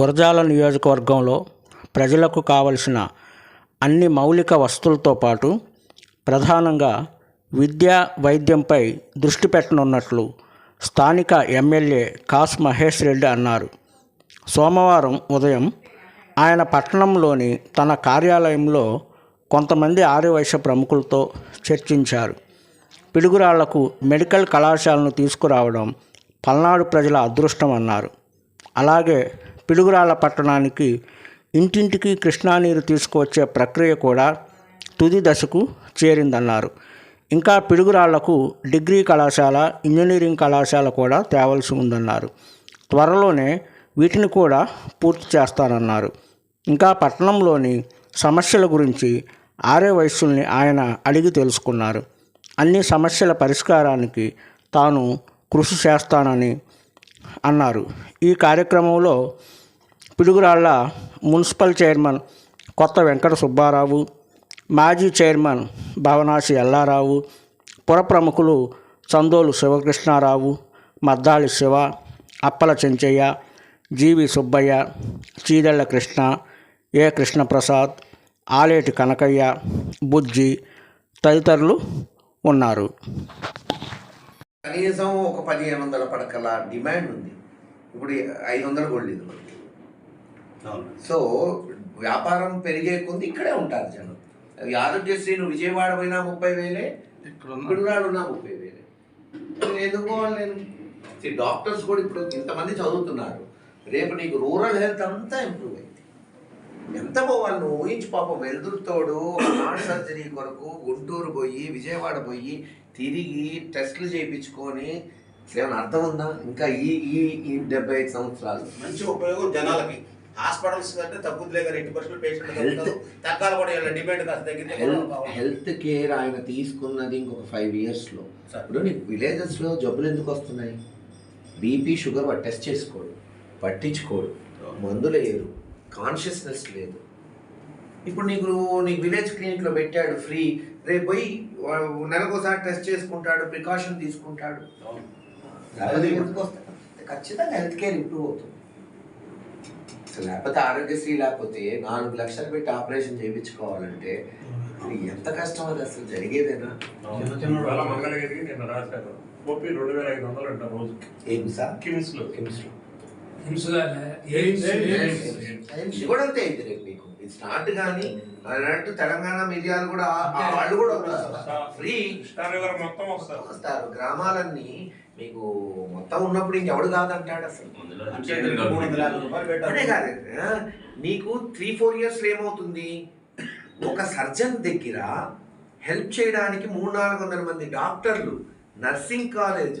గురజాల నియోజకవర్గంలో ప్రజలకు కావలసిన అన్ని మౌలిక వసతులతో పాటు ప్రధానంగా విద్యా వైద్యంపై దృష్టి పెట్టనున్నట్లు స్థానిక ఎమ్మెల్యే కాస్ మహేష్ రెడ్డి అన్నారు. సోమవారం ఉదయం ఆయన పట్టణంలోని తన కార్యాలయంలో కొంతమంది ఆర్యవైశ్య ప్రముఖులతో చర్చించారు. పిడుగురాళ్ళకు మెడికల్ కళాశాలను తీసుకురావడం పల్నాడు ప్రజల అదృష్టం అన్నారు. అలాగే పిడుగురాళ్ళ పట్టణానికి ఇంటింటికి కృష్ణానీరు తీసుకువచ్చే ప్రక్రియ కూడా తుది దశకు చేరిందన్నారు. ఇంకా పిడుగురాళ్ళకు డిగ్రీ కళాశాల ఇంజనీరింగ్ కళాశాల కూడా తేవలసి ఉందన్నారు. త్వరలోనే వీటిని కూడా పూర్తి చేస్తానన్నారు. ఇంకా పట్టణంలోని సమస్యల గురించి ఆరే వయస్సుల్ని ఆయన అడిగి తెలుసుకున్నారు. అన్ని సమస్యల పరిష్కారానికి తాను కృషి చేస్తానని అన్నారు. ఈ కార్యక్రమంలో పిడుగురాళ్ళ మున్సిపల్ చైర్మన్ కొత్త వెంకట సుబ్బారావు మాజీ చైర్మన్ భవనాసి ఎల్లారావు పుర ప్రముఖులు చందోలు శివకృష్ణారావు మద్దాళి శివ అప్పల చెంచయ్య జీవి సుబ్బయ్య చీదెళ్ళ కృష్ణ ఏ కృష్ణప్రసాద్ ఆలేటి కనకయ్య బుజ్జి తదితరులు ఉన్నారు. కనీసం ఒక పదిహేను వందల పడకల డిమాండ్ ఉంది. ఇప్పుడు ఐదు వందలు కూడా లేదు సో వ్యాపారం పెరిగే కొద్ది ఇక్కడే ఉంటారు జనం. ఆరోగ్యశ్రీ నువ్వు విజయవాడ పోయినా ముప్పై వేలే ఉన్నా ముప్పై వేలే. ఎందుకు నేను? డాక్టర్స్ కూడా ఇప్పుడు ఇంతమంది చదువుతున్నారు. రేపు నీకు రూరల్ హెల్త్ అంతా ఇంప్రూవ్ అయింది. ఎంత పోవాలి నువ్వు? ఊహించి పాపం వెలుదురుతోడు హార్ట్ సర్జరీ కొరకు గుంటూరు పోయి విజయవాడ పోయి తిరిగి టెస్టులు చేయించుకొని ఏమైనా అర్థం ఉందా? ఇంకా ఈ ఈ ఈ డెబ్బై ఐదు సంవత్సరాలు. మంచి ఉపయోగం జనాలకి. హాస్పిటల్స్ కంటే తగ్గుతులే కానీ ఎట్టి పరిస్థితులు పేషెంట్ తగ్గాలి కూడా డిమాండ్ కాస్త తగ్గితే హెల్త్ కేర్ ఆయన తీసుకున్నది ఇంకొక ఫైవ్ ఇయర్స్లో. ఇప్పుడు నీకు విలేజెస్లో జబ్బులు ఎందుకు వస్తున్నాయి? బీపీ షుగర్ వాడు టెస్ట్ చేసుకోడు పట్టించుకోడు మందులు వేయరు కాన్షియస్నెస్ లేదు. ఇప్పుడు నీకు నీకు విలేజ్ క్లినిక్లో పెట్టాడు ఫ్రీ రేపు పోయి నెలకోసారి టెస్ట్ చేసుకుంటాడు ప్రికాషన్ తీసుకుంటాడు? ఖచ్చితంగా హెల్త్ కేర్ ఇంప్రూవ్ అవుతుంది. లేకపోతే ఆరోగ్యశ్రీ లేకపోతే నాలుగు లక్షలు పెట్టి ఆపరేషన్ చేయించుకోవాలంటే ఎంత కష్టం అది అసలు జరిగేదేనా? ఓపీ రెండు వేల ఐదు వందలు అంట ఏం సార్ కిమ్స్లో. Chemistry AIIMS. ఇది కూడా అంతే అయింది రేపు మీకు. ఇది స్టార్ట్ కానీ అన్నట్టు తెలంగాణ మిర్యాలు కూడా వాళ్ళు కూడా ఫ్రీ మొత్తం వస్తారు. గ్రామాలన్నీ మీకు మొత్తం ఉన్నప్పుడు ఇంకెవడు కాదంటాడు అసలు? అదే కాదు. నీకు త్రీ ఫోర్ ఇయర్స్ ఏమవుతుంది? ఒక సర్జన్ దగ్గర హెల్ప్ చేయడానికి మూడు నాలుగు వందల మంది డాక్టర్లు నర్సింగ్ కాలేజ్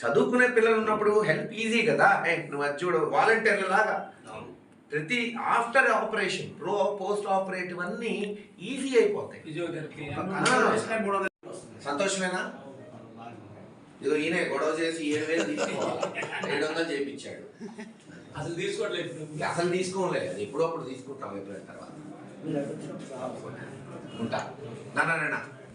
చదువుకునే పిల్లలు ఉన్నప్పుడు హెల్ప్ ఈజీ కదా? నువ్వు అది చూడు వాలంటీర్ల లాగా. ప్రతి after operation pro post operative అన్నీ ఈజీ అయిపోతాయి. సంతోషమేనా? ఇదిగో ఈయన గొడవ చేసి ఏడు వేలు తీసుకోవాలి ఏడు వందలు చేయించాడు అసలు తీసుకోవట్లేదు అసలు తీసుకోలే అది ఎప్పుడో అప్పుడు తీసుకుంటాం ఎప్పుడైనా తర్వాత. ఉంటా. నా నా, నా, నా